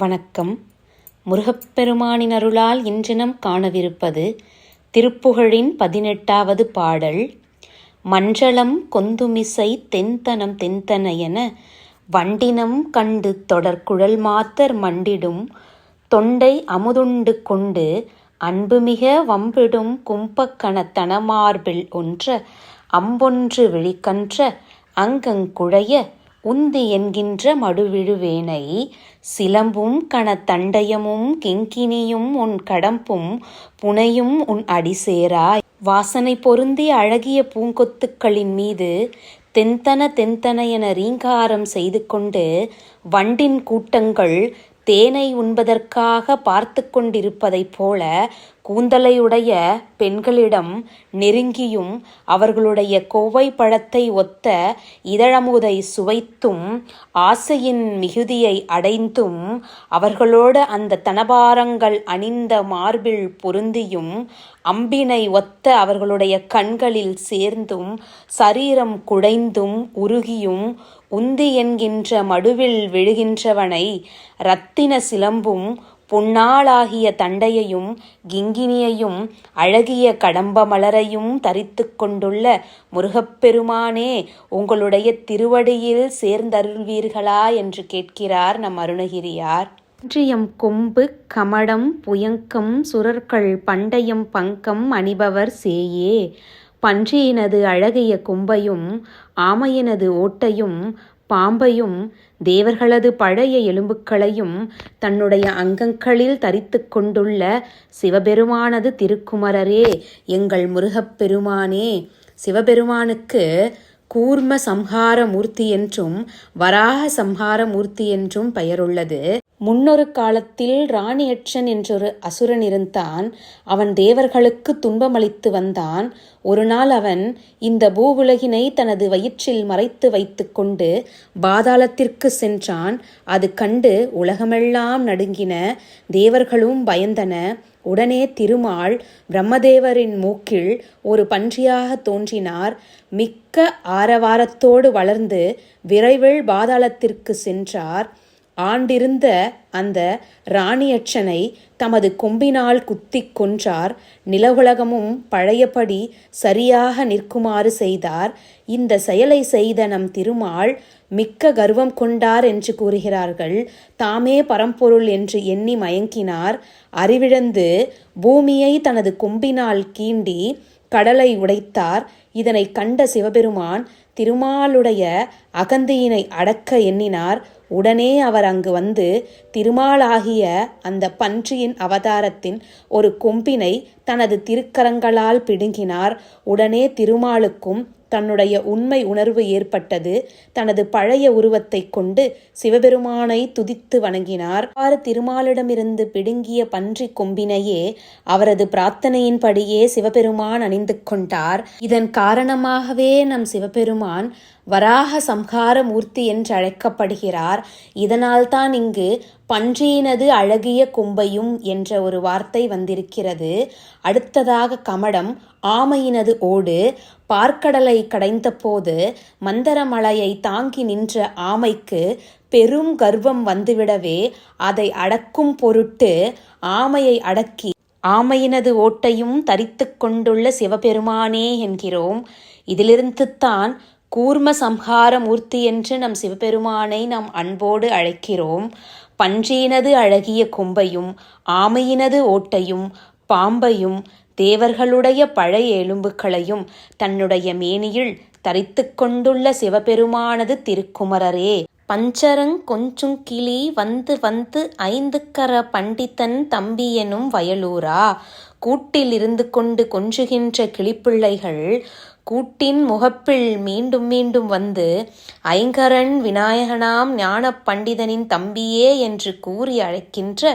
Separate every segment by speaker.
Speaker 1: வணக்கம். முருகப்பெருமானின் அருளால் இன்றினம் காணவிருப்பது திருப்புகழின் பதினெட்டாவது பாடல் மஞ்சளம் கொந்துமிசை தென்தனம் தென்தன என வண்டினம் கண்டு தொடர்குழல் மாத்தர் மண்டிடும் தொண்டை அமுதுண்டு கொண்டு அன்புமிக வம்பிடும் கும்பக்கணத்தனமார்பில் ஒன்ற அம்பொன்று விழிக்கன்ற அங்கங்குழைய உந்தி என்கின்ற மடுவிழுவேனை சிலம்பும் கணத்தண்டயமும் கிங்கினியும் உன் கடம்பும் புனையும் உன் அடிசேரா. வாசனை பொருந்திய அழகிய பூங்கொத்துக்களின் மீது தென்தன தென்தன என ரீங்காரம் செய்து கொண்டு வண்டின் கூட்டங்கள் தேனை உண்பதற்காக பார்த்து கொண்டிருப்பதைப் போல கூந்தலையுடைய பெண்களிடம் நெருங்கியும் அவர்களுடைய கோவை பழத்தை ஒத்த இதழமுதை சுவைத்தும் ஆசையின் மிகுதியை அடைந்தும் அவர்களோடு அந்த தனபாரங்கள் அணிந்த மார்பில் பொருந்தியும் அம்பினை ஒத்த அவர்களுடைய கண்களில் சேர்ந்தும் சரீரம் குடைந்தும் உருகியும் உந்தி என்கின்ற மடுவில் விழுகின்றவனை இரத்தின சிலம்பும் பொன்னாளாகிய தண்டையையும் கிங்கினியையும் அழகிய கடம்ப மலரையும் தரித்து கொண்டுள்ள முருகப்பெருமானே உங்களுடைய திருவடியில் சேர்ந்தருள்வீர்களா என்று கேட்கிறார் நம் அருணகிரியார். ஒன்றியம் கொம்பு கமடம் புயங்கம் சுரர்கள் பண்டயம் பங்கம் அணிபவர் சேயே. பன்றியினது அழகிய கொம்பையும் ஆமையினது ஓட்டையும் பாம்பையும் தேவர்களது பழைய எலும்புக்களையும் தன்னுடைய அங்கங்களில் தரித்து கொண்டுள்ள சிவபெருமானது திருக்குமரரே எங்கள் முருகப்பெருமானே சிவபெருமானுக்கு கூர்ம சம்ஹார மூர்த்தி என்றும் வராக சம்ஹார மூர்த்தி என்றும் பெயருள்ளது. முன்னொரு காலத்தில் ராணியட்சன் என்றொரு அசுரன் இருந்தான். அவன் தேவர்களுக்கு துன்பமளித்து வந்தான். ஒரு நாள் அவன் இந்த பூவுலகினை தனது வயிற்றில் மறைத்து வைத்து கொண்டு பாதாளத்திற்கு சென்றான். அது கண்டு உலகமெல்லாம் நடுங்கின. தேவர்களும் பயந்தன. உடனே திருமால் பிரம்மதேவரின் மூக்கில் ஒரு பன்றியாக தோன்றினார். மிக்க ஆரவாரத்தோடு வளர்ந்து விரைவில் பாதாளத்திற்கு சென்றார். ஆண்டிருந்த அந்த ராணியட்சனை தமது கொம்பினால் குத்திக் கொன்றார். நிலவுலகமும் பழையபடி சரியாக நிற்குமாறு செய்தார். இந்த செயலை செய்த நம் திருமால் மிக்க கர்வம் கொண்டார் என்று கூறுகிறார்கள். தாமே பரம்பொருள் என்று எண்ணி மயங்கினார். அறிவிழந்து பூமியை தனது கொம்பினால் கீண்டி கடலை உடைத்தார். இதனை கண்ட சிவபெருமான் திருமாலுடைய அகந்தியினை அடக்க எண்ணினார். உடனே அவர் அங்கு வந்து திருமாலாகிய அந்த பன்றியின் அவதாரத்தின் ஒரு கொம்பினை தனது திருக்கரங்களால் பிடுங்கினார். உடனே திருமாலுக்கும் தன்னுடைய உண்மை உணர்வு ஏற்பட்டது. தனது பழைய உருவத்தை கொண்டு சிவபெருமானை துதித்து வணங்கினார். அவ்வாறு திருமாலிடமிருந்து பிடுங்கிய பன்றி கொம்பினையே அவரது பிரார்த்தனையின்படியே சிவபெருமான் அணிந்து கொண்டார். இதன் காரணமாகவே நம் சிவபெருமான் வராக சம்ஹார மூர்த்தி என்று அழைக்கப்படுகிறார் இதனால்தான் இங்கு பன்றியினது அழகிய கொம்பையும் என்ற ஒரு வார்த்தை வந்திருக்கிறது. அடுத்ததாக கமடம் ஆமையினது ஓடு பார்க்கடலை கடைந்தபோது மந்தரமலையை தாங்கி நின்ற ஆமைக்கு பெரும் கர்வம் வந்துவிடவே அதை அடக்கும் பொருட்டு ஆமையை அடக்கி ஆமையினது ஓட்டையும் தரித்து கொண்டுள்ள சிவபெருமானே என்கிறோம். இதிலிருந்து தான் கூர்ம சம்ஹார மூர்த்தி என்று நம் சிவபெருமானை நாம் அன்போடு அழைக்கிறோம். பன்றியினது அழகிய கொம்பையும் ஆமையினது ஓட்டையும் பாம்பையும் தேவர்களுடைய பழைய எலும்புகளையும் தன்னுடைய மேனியில் தரித்து கொண்டுள்ள சிவபெருமானது திருக்குமரரே. பஞ்சரங் கொஞ்சும் கிளி வந்து வந்து ஐந்து கர பண்டிதன் தம்பியனும் வயலூரா. கூட்டில் இருந்து கொண்டு கொஞ்சுகின்ற கிளிப்பிள்ளைகள் கூட்டின் முகப்பில் மீண்டும் மீண்டும் வந்து ஐங்கரன் விநாயகனாம் ஞான பண்டிதனின் தம்பியே என்று கூறி அழைக்கின்ற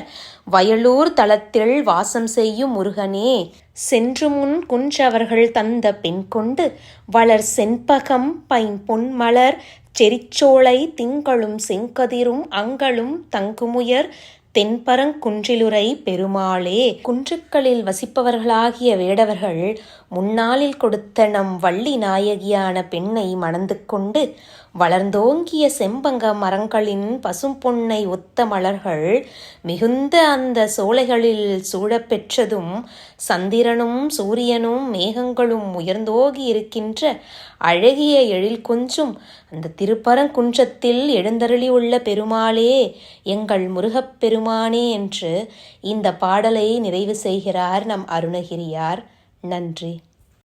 Speaker 1: வயலூர் தளத்தில் வாசம் செய்யும் முருகனே சென்று முன் குன்றவர்கள் தந்த பெண் கொண்டு வளர் செண்பகம் பைன் பொன்மலர் செரிச்சோலை திங்களும் செங்கதிரும் அங்களும் தங்குமுயர் தென்பரங்குன்றிலுரை பெருமாளே குன்றுக்களில் வசிப்பவர்களாகிய வேடவர்கள் முன்னாளில் கொடுத்த நம் வள்ளி நாயகியான பெண்ணை மணந்து கொண்டு வளர்ந்தோங்கிய செம்பங்க மரங்களின் பசும்பொன்னை ஒத்த மலர்கள் மிகுந்த அந்த சோலைகளில் சூழப்பெற்றதும் சந்திரனும் சூரியனும் மேகங்களும் உயர்ந்தோகி இருக்கின்ற அழகிய எழில் கொஞ்சும் அந்த திருப்பரங்குன்றத்தில் எழுந்தருளியுள்ள பெருமாளே எங்கள் முருகப்பெருமானே என்று இந்த பாடலை நிறைவு செய்கிறார் நம் அருணகிரியார். நன்றி.